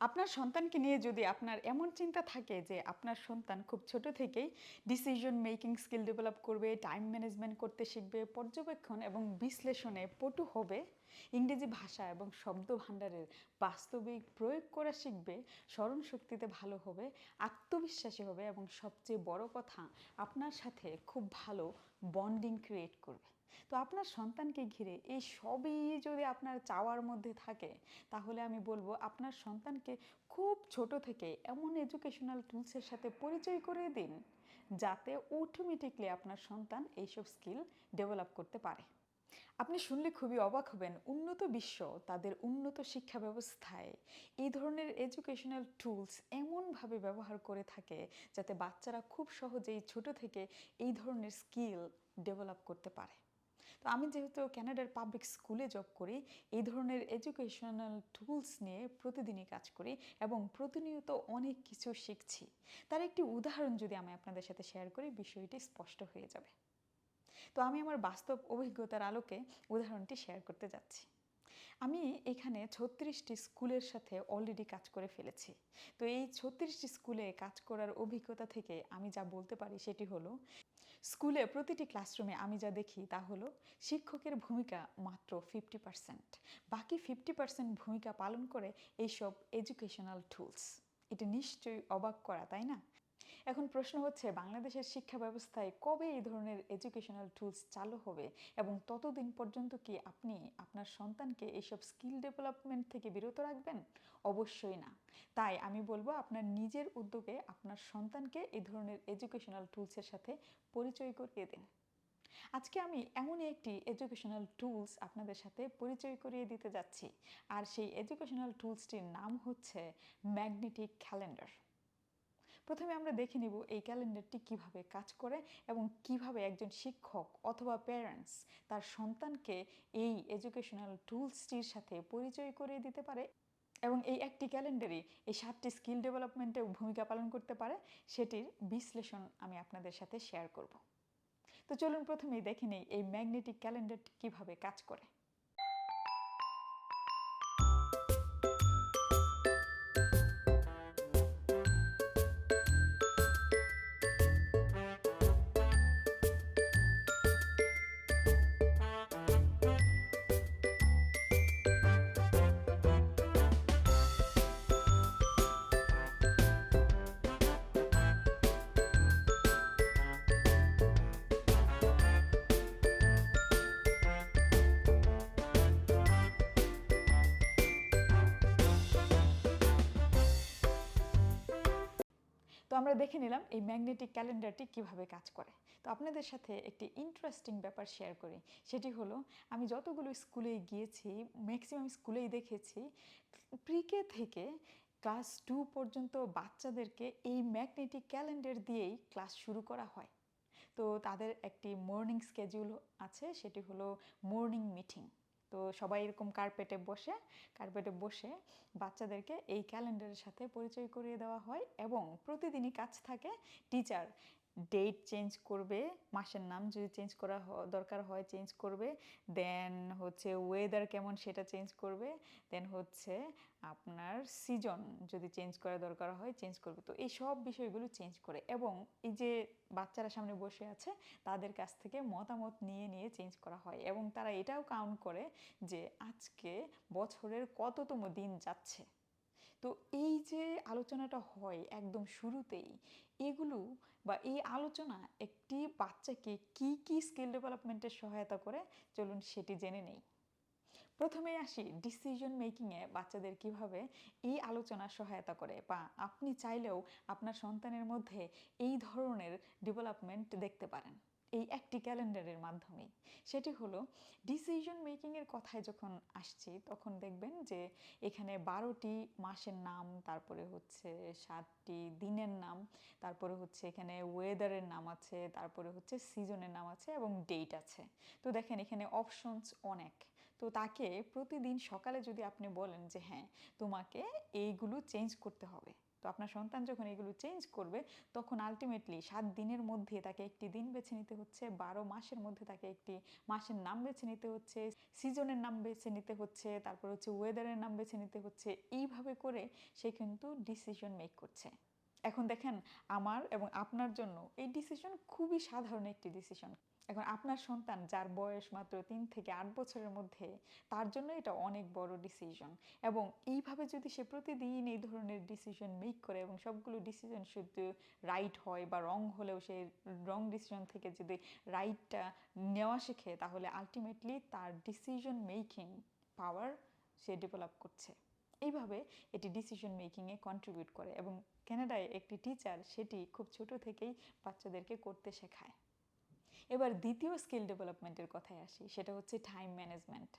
আপনার সন্তানকে নিয়ে যদি আপনার এমন চিন্তা থাকে যে আপনার সন্তান খুব ছোট থেকেই ডিসিশন মেকিং স্কিল ডেভেলপ করবে টাইম ম্যানেজমেন্ট করতে শিখবে, পর্যবেক্ষণ এবং বিশ্লেষণে পটু হবে, ইংরেজি ভাষা এবং শব্দ ভাণ্ডারের বাস্তবিক প্রয়োগ করা শিখবে, স্মরণ শক্তিতে ভালো হবে, আত্মবিশ্বাসী হবে এবং সবচেয়ে বড় কথা আপনার সাথে খুব ভালো বন্ডিং ক্রিয়েট করবে। তো আপনার সন্তানকে ঘিরে এই সবই যদি আপনার চাওয়ার মধ্যে থাকে, তাহলে আমি বলব আপনার সন্তানকে খুব ছোট থেকে এমন এডুকেশনাল টুলসের সাথে পরিচয় করে দিন, যাতে অটোমেটিকলি আপনার সন্তান এইসব স্কিল ডেভেলপ করতে পারে। আপনি শুনলে খুবই অবাক হবেন, উন্নত বিশ্ব, তাদের উন্নত শিক্ষা ব্যবস্থায় এই ধরনের এডুকেশনাল টুলস এমনভাবে ব্যবহার করে থাকে, যাতে বাচ্চারা খুব সহজেই ছোট থেকে এই ধরনের স্কিল ডেভেলপ করতে পারে। তো আমি যেহেতু ক্যানাডার পাবলিক স্কুলে জব করি, এই ধরনের এডুকেশনাল টুলস নিয়ে প্রতিদিনই কাজ করি এবং প্রতিনিয়ত অনেক কিছু শিখছি। তার একটি উদাহরণ যদি আমি আপনাদের সাথে শেয়ার করি, বিষয়টি স্পষ্ট হয়ে যাবে। তো আমি আমার বাস্তব অভিজ্ঞতার আলোকে উদাহরণটি শেয়ার করতে যাচ্ছি। আমি এখানে ছত্রিশটি স্কুলের সাথে অলরেডি কাজ করে ফেলেছি। তো এই ছত্রিশটি স্কুলে কাজ করার অভিজ্ঞতা থেকে আমি যা বলতে পারি সেটি হলো স্কুলে প্রতিটি ক্লাসরুমে আমি যা দেখি তা হলো শিক্ষকের ভূমিকা মাত্র ফিফটি পার্সেন্ট বাকি ফিফটি পার্সেন্ট ভূমিকা পালন করে এইসব এডুকেশনাল টুলস এটা নিশ্চয়ই অবাক করা, তাই না? এখন প্রশ্ন হচ্ছে, বাংলাদেশের শিক্ষা ব্যবস্থায় কবে এই ধরনের এডুকেশনাল টুলস চালু হবে এবং ততদিন পর্যন্ত কি আপনি আপনার সন্তানকে এইসব স্কিল ডেভেলপমেন্ট থেকে বিরত রাখবেন? অবশ্যই না। তাই আমি বলব, আপনার নিজের উদ্যোগে আপনার সন্তানকে এই ধরনের এডুকেশনাল টুলসের সাথে পরিচয় করিয়ে দিন। আজকে আমি এমনই একটি এডুকেশনাল টুলস আপনাদের সাথে পরিচয় করিয়ে দিতে যাচ্ছি। আর সেই এডুকেশনাল টুলসটির নাম হচ্ছে ম্যাগনেটিক ক্যালেন্ডার প্রথমে আমরা দেখে নিব এই ক্যালেন্ডারটি কীভাবে কাজ করে এবং কীভাবে একজন শিক্ষক অথবা প্যারেন্টস তার সন্তানকে এই এডুকেশনাল টুলসটির সাথে পরিচয় করিয়ে দিতে পারে এবং এই একটি ক্যালেন্ডারই এই সাতটি স্কিল ডেভেলপমেন্টে ভূমিকা পালন করতে পারে সেটির বিশ্লেষণ আমি আপনাদের সাথে শেয়ার করব। তো চলুন প্রথমেই দেখে নেই এই ম্যাগনেটিক ক্যালেন্ডারটি কীভাবে কাজ করে। আমরা দেখে নিলাম এই ম্যাগনেটিক ক্যালেন্ডারটি কীভাবে কাজ করে। তো আপনাদের সাথে একটি ইন্টারেস্টিং ব্যাপার শেয়ার করি। সেটি হলো, আমি যতগুলো স্কুলে গিয়েছি ম্যাক্সিমাম স্কুলেই দেখেছি প্রিকে থেকে ক্লাস টু পর্যন্ত বাচ্চাদেরকে এই ম্যাগনেটিক ক্যালেন্ডার দিয়েই ক্লাস শুরু করা হয়। তো তাদের একটি মর্নিং স্কেডিউল আছে, সেটি হলো মর্নিং মিটিং তো সবাই এরকম কার্পেটে বসে কার্পেটে বসে বাচ্চাদেরকে এই ক্যালেন্ডারের সাথে পরিচয় করিয়ে দেওয়া হয় এবং প্রতিদিনই কাজ থাকে টিচার ডেট চেঞ্জ করবে, মাসের নাম যদি চেঞ্জ করা দরকার হয় চেঞ্জ করবে দেন হচ্ছে ওয়েদার কেমন সেটা চেঞ্জ করবে দেন হচ্ছে আপনার সিজন যদি চেঞ্জ করা দরকার হয় চেঞ্জ করবে। তো এই সব বিষয়গুলো চেঞ্জ করে এবং এই যে বাচ্চারা সামনে বসে আছে, তাদের কাছ থেকে মতামত নিয়ে নিয়ে চেঞ্জ করা হয় এবং তারা এটাও কাউন্ট করে যে আজকে বছরের কততম দিন যাচ্ছে। তো এই যে আলোচনাটা হয় একদম শুরুতেই, এগুলো বা এই আলোচনা একটি বাচ্চাকে কি কি স্কিল ডেভেলপমেন্টের সহায়তা করে, চলুন সেটি জেনে নেই। প্রথমে আসি ডিসিশন মেকিংয়ে বাচ্চাদের কীভাবে এই আলোচনা সহায়তা করে বা আপনি চাইলেও আপনার সন্তানের মধ্যে এই ধরনের ডেভেলপমেন্ট দেখতে পারেন। এই একটি ক্যালেন্ডারের মাধ্যমেই। সেটি হলো ডিসিশন মেকিংয়ের কথায় যখন আসছি, তখন দেখবেন যে এখানে বারোটি মাসের নাম, তারপরে হচ্ছে সাতটি দিনের নাম, তারপরে হচ্ছে এখানে ওয়েদারের নাম আছে, তারপরে হচ্ছে সিজনের নাম আছে এবং ডেট আছে। তো দেখেন, এখানে অপশনস অনেক। তো তাকে প্রতিদিন সকালে যদি আপনি বলেন যে হ্যাঁ তোমাকে এইগুলো চেঞ্জ করতে হবে। তো আপনার সন্তান যখন এগুলো চেঞ্জ করবে, তখন আলটিমেটলি সাত দিনের মধ্যে তাকে একটি দিন বেছে নিতে হচ্ছে, বারো মাসের মধ্যে তাকে একটি মাসের নাম বেছে নিতে হচ্ছে সিজনের নাম বেছে নিতে হচ্ছে, তারপর হচ্ছে ওয়েদারের নাম বেছে নিতে হচ্ছে, এইভাবে করে সে কিন্তু ডিসিশন মেক করছে। এখন দেখেন, আমার এবং আপনার জন্য এই ডিসিশন খুবই সাধারণ একটি ডিসিশন এখন আপনার সন্তান যার বয়স মাত্র তিন থেকে আট বছরের মধ্যে, তার জন্য এটা অনেক বড় ডিসিশন এবং এইভাবে যদি সে প্রতিদিন এই ধরনের ডিসিশন মেক করে এবং সবগুলো ডিসিশন শুধু রাইট হয় বা রং হলেও সে রং ডিসিশন থেকে যদি রাইটটা নেওয়া শেখে, তাহলে আলটিমেটলি তার ডিসিশন মেকিং পাওয়ার সে ডেভেলপ করছে। এইভাবে এটি ডিসিশন মেকিংয়ে কন্ট্রিবিউট করে এবং কানাডায় একটি টিচার সেটি খুব ছোট থেকেই বাচ্চাদেরকে করতে শেখায়। এবার দ্বিতীয় স্কিল ডেভেলপমেন্টের কথায় আসি, সেটা হচ্ছে টাইম ম্যানেজমেন্ট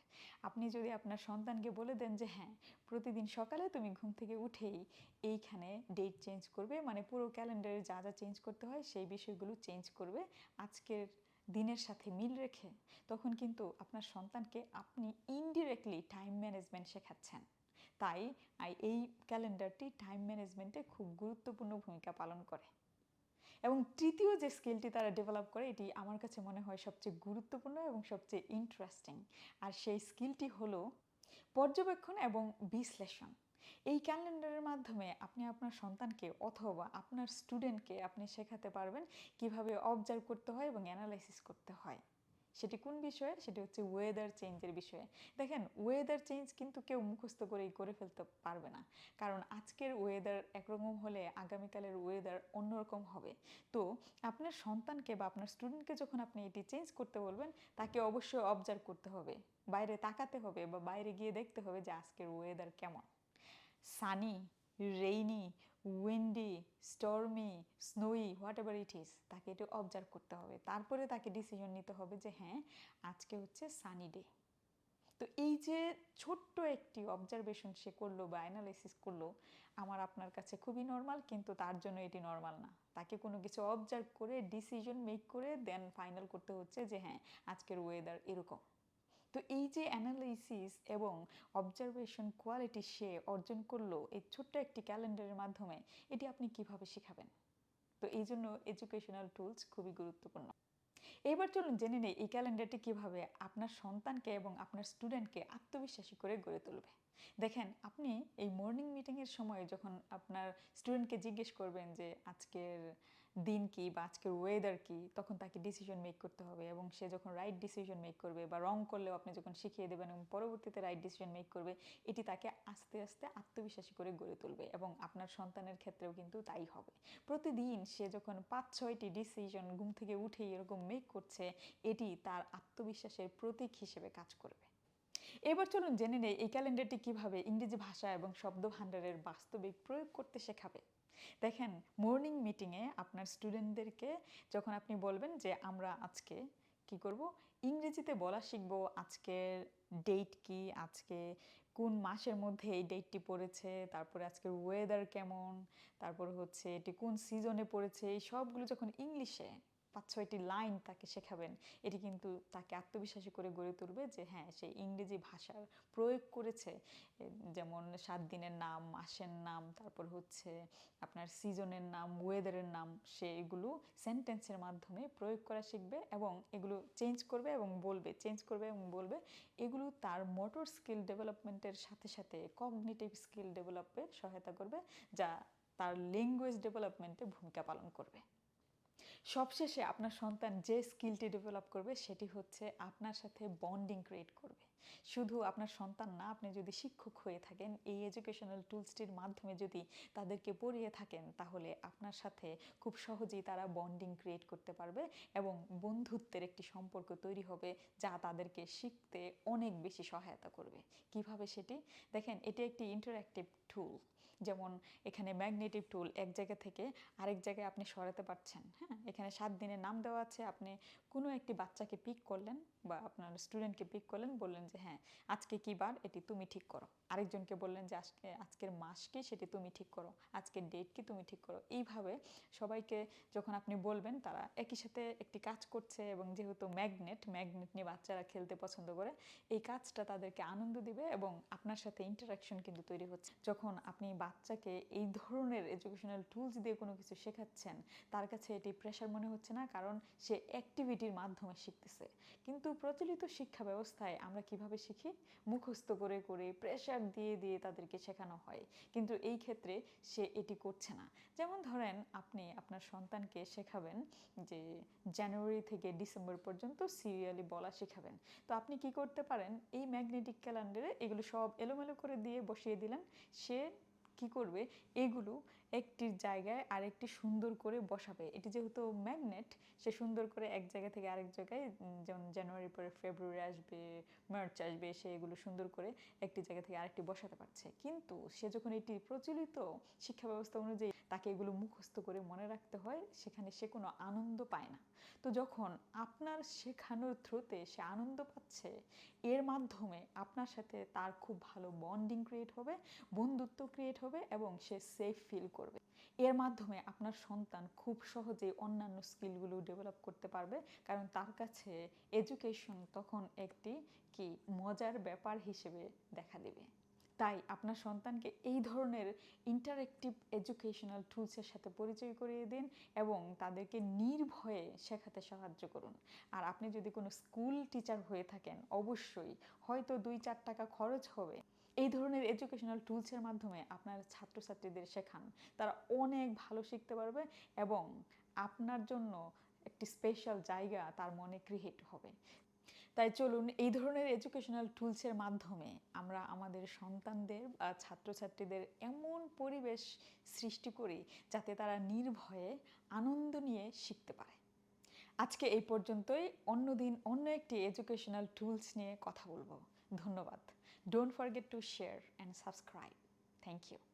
আপনি যদি আপনার সন্তানকে বলে দেন যে হ্যাঁ প্রতিদিন সকালে তুমি ঘুম থেকে উঠেই এইখানে ডেট চেঞ্জ করবে মানে পুরো ক্যালেন্ডারে যা যা চেঞ্জ করতে হয়, সেই বিষয়গুলো চেঞ্জ করবে, আজকের দিনের সাথে মিল রেখে, তখন কিন্তু আপনার সন্তানকে আপনি ইনডিরেক্টলি টাইম ম্যানেজমেন্ট শেখাচ্ছেন। তাই এই ক্যালেন্ডারটি টাইম ম্যানেজমেন্টে খুব গুরুত্বপূর্ণ ভূমিকা পালন করে। এবং তৃতীয় যে স্কিলটি তারা ডেভেলপ করে, এটি আমার কাছে মনে হয় সবচেয়ে গুরুত্বপূর্ণ এবং সবচেয়ে ইন্টারেস্টিং আর সেই স্কিলটি হলো পর্যবেক্ষণ এবং বিশ্লেষণ। এই ক্যালেন্ডারের মাধ্যমে আপনি আপনার সন্তানকে অথবা আপনার স্টুডেন্টকে আপনি শেখাতে পারবেন কীভাবে অবজার্ভ করতে হয় এবং অ্যানালাইসিস করতে হয়। সেটি কোন বিষয়ে সেটি হচ্ছে ওয়েদার চেঞ্জের বিষয়ে। দেখেন ওয়েদার চেঞ্জ কিন্তু কেউ মুখস্থ করেই করে ফেলতে পারবে না। কারণ আজকের ওয়েদার একরকম হলে আগামীকালের ওয়েদার অন্যরকম হবে। তো আপনার সন্তানকে বা আপনার স্টুডেন্টকে যখন আপনি এটি চেঞ্জ করতে বলবেন, তাকে অবশ্যই অবজার্ভ করতে হবে। বাইরে তাকাতে হবে বা বাইরে গিয়ে দেখতে হবে যে আজকের ওয়েদার কেমন। Sunny rainy windy stormy snowy whatever it is তাকে একটু অবজার্ভ করতে হবে। তারপরে তাকে ডিসিশন নিতে হবে যে হ্যাঁ আজকে হচ্ছে সানি ডে তো এই যে ছোট্ট একটি অবজারভেশন সে করল বা অ্যানালাইসিস করল, আমার আপনার কাছে খুবই নর্মাল কিন্তু তার জন্য এটি নর্মাল না। তাকে কোনো কিছু অবজার্ভ করে ডিসিশন মেক করে দেন ফাইনাল করতে হচ্ছে যে হ্যাঁ আজকের ওয়েদার এরকম। তো এই যে অ্যানালাইসিস এবং অবজারভেশন কোয়ালিটি সে অর্জন করল এই ছোট্ট একটি ক্যালেন্ডারের মাধ্যমে, এটি আপনি কীভাবে শেখাবেন? তো এই জন্য এডুকেশনাল টুলস খুবই গুরুত্বপূর্ণ। এবার চলুন জেনে নেই এই ক্যালেন্ডারটি কীভাবে আপনার সন্তানকে এবং আপনার স্টুডেন্টকে আত্মবিশ্বাসী করে গড়ে তুলবে। দেখেন, আপনি এই মর্নিং মিটিংয়ের সময় যখন আপনার স্টুডেন্টকে জিজ্ঞেস করবেন যে, আজকের দিন কি বা আজকের ওয়েদার কি, তখন তাকে ডিসিশন মেক করতে হবে এবং সে যখন রাইট ডিসিশন মেক করবে বা রং করলেও আপনি যখন শিখিয়ে দেবেন এবং পরবর্তীতে রাইট ডিসিশন মেক করবে, এটি তাকে আস্তে আস্তে আত্মবিশ্বাসী করে গড়ে তুলবে এবং আপনার সন্তানের ক্ষেত্রেও কিন্তু তাই হবে। প্রতিদিন সে যখন পাঁচ ছয়টি ডিসিশন ঘুম থেকে উঠেই এরকম মেক করছে, এটি তার আত্মবিশ্বাসের প্রতীক হিসেবে কাজ করবে। এবার চলুন জেনে নেই এই ক্যালেন্ডারটি কীভাবে ইংরেজি ভাষা এবং শব্দ ভাণ্ডারের বাস্তবিক প্রয়োগ করতে শেখাবে। দেখেন মর্নিং মিটিংয়ে আপনার স্টুডেন্টদেরকে যখন আপনি বলবেন যে, আমরা আজকে কি করব? ইংরেজিতে বলা শিখব, আজকের ডেট কি? আজকে কোন মাসের মধ্যে এই ডেটটি পড়েছে? তারপরে আজকের ওয়েদার কেমন? তারপর হচ্ছে এটি কোন সিজনে পড়েছে? এই সবগুলো যখন ইংলিশে পাঁচ ছয়টি লাইন তাকে শেখাবেন। এটি কিন্তু তাকে আত্মবিশ্বাসী করে গড়ে তুলবে যে হ্যাঁ সে ইংরেজি ভাষার প্রয়োগ করেছে। যেমন সাত দিনের নাম, মাসের নাম, তারপর হচ্ছে আপনার সিজনের নাম ওয়েদারের নাম, সে এগুলো সেন্টেন্সের মাধ্যমে প্রয়োগ করা শিখবে এবং এগুলো চেঞ্জ করবে এবং বলবে চেঞ্জ করবে এবং বলবে। এগুলো তার মোটর স্কিল ডেভেলপমেন্টের সাথে সাথে কগনিটিভ স্কিল ডেভেলপে সহায়তা করবে, যা তার ল্যাঙ্গুয়েজ ডেভেলপমেন্টে ভূমিকা পালন করবে। সবশেষে আপনার সন্তান যে স্কিলটি ডেভেলপ করবে সেটি হচ্ছে আপনার সাথে বন্ডিং ক্রিয়েট করবে। শুধু আপনার সন্তান না, আপনি যদি শিক্ষক হয়ে থাকেন, এই এডুকেশনাল টুলসটির মাধ্যমে যদি তাদেরকে পড়িয়ে থাকেন, তাহলে আপনার সাথে খুব সহজেই তারা বন্ডিং ক্রিয়েট করতে পারবে এবং বন্ধুত্বের একটি সম্পর্ক তৈরি হবে যা তাদেরকে শিখতে অনেক বেশি সহায়তা করবে। কীভাবে সেটি? দেখেন, এটি একটি ইন্টারঅ্যাক্টিভ টুল যেমন এখানে ম্যাগনেটিভ টুল এক জায়গা থেকে আরেক জায়গায় আপনি সরাতে পারছেন হ্যাঁ? এখানে সাত দিনের নাম দেওয়া আছে, আপনি কোনো একটি বাচ্চাকে পিক করলেন বা আপনার স্টুডেন্টকে পিক করলেন, বললেন যে হ্যাঁ আজকে কী বার, এটি তুমি ঠিক করো। আরেকজনকে বললেন যে আজকে, আজকের মাস কি, সেটি তুমি ঠিক করো। আজকের ডেট কি, তুমি ঠিক করো। এইভাবে সবাইকে যখন আপনি বলবেন, তারা একই সাথে একটি কাজ করছে এবং যেহেতু ম্যাগনেট ম্যাগনেট নিয়ে বাচ্চারা খেলতে পছন্দ করে, এই কাজটা তাদেরকে আনন্দ দিবে এবং আপনার সাথে ইন্টারাকশন কিন্তু তৈরি হচ্ছে। যখন আপনি বাচ্চাকে এই ধরনের এডুকেশনাল টুলস দিয়ে কোনো কিছু শেখাচ্ছেন, তার কাছে এটি প্রেশার মনে হচ্ছে না, কারণ সে অ্যাক্টিভিটির মাধ্যমে শিখতেছে। কিন্তু প্রচলিত শিক্ষা ব্যবস্থায় আমরা কীভাবে শিখি, মুখস্থ করে করে প্রেশার দিয়ে দিয়ে তাদেরকে শেখানো হয়। কিন্তু এই ক্ষেত্রে সে এটি করছে না। যেমন ধরেন আপনি আপনার সন্তানকে শেখাবেন যে জানুয়ারি থেকে ডিসেম্বর পর্যন্ত সিরিয়ালি বলা শেখাবেন। তো আপনি কি করতে পারেন? এই ম্যাগনেটিক ক্যালেন্ডারে এগুলো সব এলোমেলো করে দিয়ে বসিয়ে দিলেন। সে কি করবে? এগুলো একটির জায়গায় আরেকটি সুন্দর করে বসাবে। এটি যেহেতু ম্যাগনেট সে সুন্দর করে এক জায়গা থেকে আরেক জায়গায় যেমন জানুয়ারি পরে ফেব্রুয়ারি আসবে মার্চ আসবে, সে এগুলো সুন্দর করে একটি জায়গা থেকে আরেকটি বসাতে পারছে। কিন্তু সে যখন এটি প্রচলিত শিক্ষা ব্যবস্থা অনুযায়ী তাকে এগুলো মুখস্থ করে মনে রাখতে হয়, সেখানে সে কোনো আনন্দ পায় না। তো যখন আপনার শেখানোর থ্রুতে সে আনন্দ পাচ্ছে, এর মাধ্যমে আপনার সাথে তার খুব ভালো বন্ডিং ক্রিয়েট হবে, বন্ধুত্ব ক্রিয়েট হবে এবং সে সেফ ফিল করবে। এর মাধ্যমে আপনার সন্তান খুব সহজেই অন্যান্য স্কিলগুলো ডেভেলপ করতে পারবে, কারণ তার কাছে এডুকেশন তখন একটি কি মজার ব্যাপার হিসেবে দেখা দেবে। তাই আপনার সন্তানকে এই ধরনের ইন্টারেক্টিভ এডুকেশনাল টুলসের সাথে পরিচয় করিয়ে দিন এবং তাদেরকে নির্ভয়ে শেখাতে সাহায্য করুন। আর আপনি যদি কোনো স্কুল টিচার হয়ে থাকেন, অবশ্যই হয়তো দুই চার টাকা খরচ হবে। এই ধরনের এডুকেশনাল টুলসের মাধ্যমে আপনার ছাত্রছাত্রীদের শেখান। তারা অনেক ভালো শিখতে পারবে এবং আপনার জন্য একটি স্পেশাল জায়গা তার মনে ক্রিয়েট হবে। তাই চলুন এই ধরনের এডুকেশনাল টুলসের মাধ্যমে আমরা আমাদের সন্তানদের বা ছাত্রছাত্রীদের এমন পরিবেশ সৃষ্টি করি যাতে তারা নির্ভয়ে আনন্দ নিয়ে শিখতে পারে। আজকে এই পর্যন্তই। অন্যদিন অন্য একটি এডুকেশনাল টুলস নিয়ে কথা বলব। ধন্যবাদ। Don't forget to share and subscribe thank you